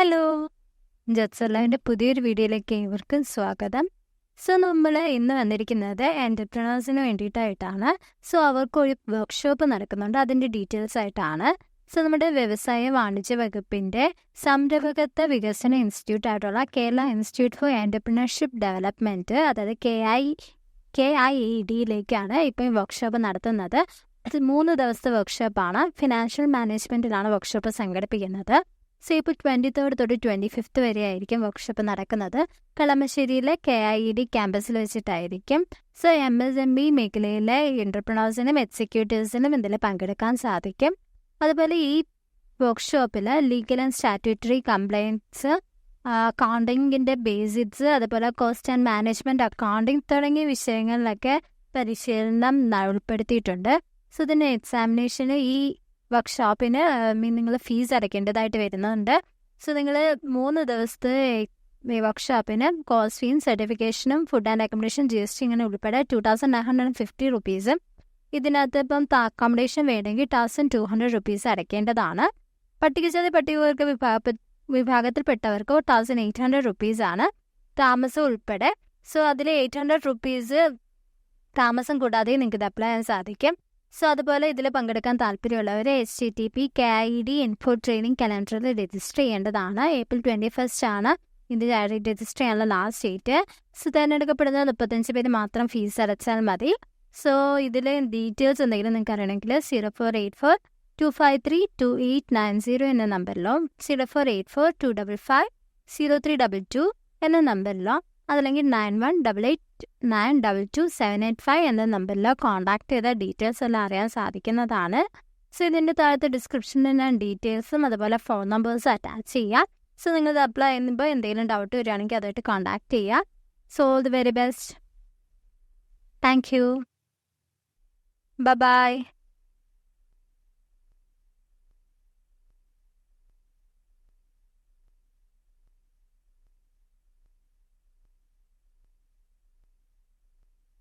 Hello. ജത്സലാവിന്റെ പുതിയൊരു വീഡിയോയിലേക്ക് ഏവർക്കും സ്വാഗതം. സോ നമ്മൾ ഇന്ന് വന്നിരിക്കുന്നത് എന്റർപ്രണേഴ്സിന് വേണ്ടിയിട്ടായിട്ടാണ്. സോ അവർക്കൊരു വർക്ക്ഷോപ്പ് നടക്കുന്നുണ്ട്. അതിന്റെ ഡീറ്റെയിൽസ് ആയിട്ടാണ്. സോ നമ്മുടെ വ്യവസായ വാണിജ്യ വകുപ്പിന്റെ സംരംഭകത്വ വികസന ഇൻസ്റ്റിറ്റ്യൂട്ട് ആയിട്ടുള്ള Kerala institute for entrepreneurship development അതായത് K I K I E ഡിയിലേക്കാണ് ഇപ്പോൾ ഈ വർക്ക്ഷോപ്പ് നടത്തുന്നത്. അത് മൂന്ന് ദിവസത്തെ വർക്ക്ഷോപ്പാണ് ഫിനാൻഷ്യൽ മാനേജ്മെന്റിലാണ് വർക്ക്ഷോപ്പ് സംഘടിപ്പിക്കുന്നത്. സോ ഇപ്പോൾ ട്വന്റി തേർഡ് തൊട്ട് ട്വന്റി ഫിഫ്ത്ത് വരെ ആയിരിക്കും വർക്ക്ഷോപ്പ് നടക്കുന്നത്. കളമശ്ശേരിയിലെ കെ ഐ ഇ ഡി ക്യാമ്പസിൽ വെച്ചിട്ടായിരിക്കും. So M S M E മേഖലയിലെ എന്റർപ്രണേഴ്സിനും എക്സിക്യൂട്ടീവ്സിനും ഇതിൽ പങ്കെടുക്കാൻ സാധിക്കും. അതുപോലെ ഈ വർക്ക്ഷോപ്പിൽ ലീഗൽ ആൻഡ് സ്റ്റാറ്റ്യൂട്ടറി കംപ്ലയിൻസ് അക്കൗണ്ടിങ്ങിന്റെ ബേസിക്സ് അതുപോലെ കോസ്റ്റ് ആൻഡ് മാനേജ്മെന്റ് അക്കൗണ്ടിങ് തുടങ്ങിയ വിഷയങ്ങളിലൊക്കെ പരിശീലനം ഉൾപ്പെടുത്തിയിട്ടുണ്ട്. സോ ഇതിന്റെ എക്സാമിനേഷന് ഈ വർക്ക്ഷോപ്പിന് മീൻ നിങ്ങൾ ഫീസ് അടയ്ക്കേണ്ടതായിട്ട് വരുന്നുണ്ട്. സോ നിങ്ങൾ മൂന്ന് ദിവസത്തെ ഈ വർക്ക്ഷോപ്പിന് കോഴ്സ് ഫീയും സർട്ടിഫിക്കേഷനും food and accommodation G S T ഇങ്ങനെ ഉൾപ്പെടെ two thousand nine hundred fifty റുപ്പീസും ഇതിനകത്ത് ഇപ്പം അക്കോമഡേഷൻ വേണമെങ്കിൽ തൗസൻഡ് ടു ഹൺഡ്രഡ് റുപ്പീസ് അടയ്ക്കേണ്ടതാണ്. പട്ടികജാതി പട്ടികവർഗ വിഭാഗ വിഭാഗത്തിൽപ്പെട്ടവർക്ക് തൗസൻഡ് എയ്റ്റ് ഹൺഡ്രഡ് റുപ്പീസാണ് താമസം ഉൾപ്പെടെ. സോ അതിൽ എയ്റ്റ് ഹൺഡ്രഡ് റുപ്പീസ് താമസം കൂടാതെ നിങ്ങൾക്ക് ഇത് അപ്ലൈ ചെയ്യാൻ സാധിക്കും. സോ അതുപോലെ ഇതിൽ പങ്കെടുക്കാൻ താല്പര്യമുള്ളവർ H T T P K I D info training കലണ്ടറിൽ രജിസ്റ്റർ ചെയ്യേണ്ടതാണ്. ഏപ്രിൽ ട്വന്റി ഫസ്റ്റ് ആണ് ഇത് രജിസ്റ്റർ ചെയ്യാനുള്ള ലാസ്റ്റ് ഡേറ്റ് സോ തിരഞ്ഞെടുക്കപ്പെടുന്ന മുപ്പത്തഞ്ച് പേര് മാത്രം ഫീസ് അടച്ചാൽ മതി. സോ ഇതിൽ ഡീറ്റെയിൽസ് എന്തെങ്കിലും നിങ്ങൾക്ക് അറിയണമെങ്കിൽ zero four eight four two five three two eight nine zero എന്ന നമ്പറിലോ zero four eight four two double five zero three double two എന്ന നമ്പറിലോ അതല്ലെങ്കിൽ nine one double eight nine double two seven eight five എന്ന നമ്പറിൽ contact ചെയ്ത details എല്ലാം അറിയാൻ സാധിക്കുന്നതാണ്. സോ ഇതിന്റെ താഴത്തെ ഡിസ്ക്രിപ്ഷനിൽ ഞാൻ ഡീറ്റെയിൽസും അതുപോലെ ഫോൺ നമ്പേഴ്സും അറ്റാച്ച് ചെയ്യാം. സോ നിങ്ങൾ ഇത് അപ്ലൈ ചെയ്യുമ്പോൾ എന്തെങ്കിലും ഡൗട്ട് വരികയാണെങ്കിൽ അതായിട്ട് കോൺടാക്ട് ചെയ്യുക so all the very best thank you bye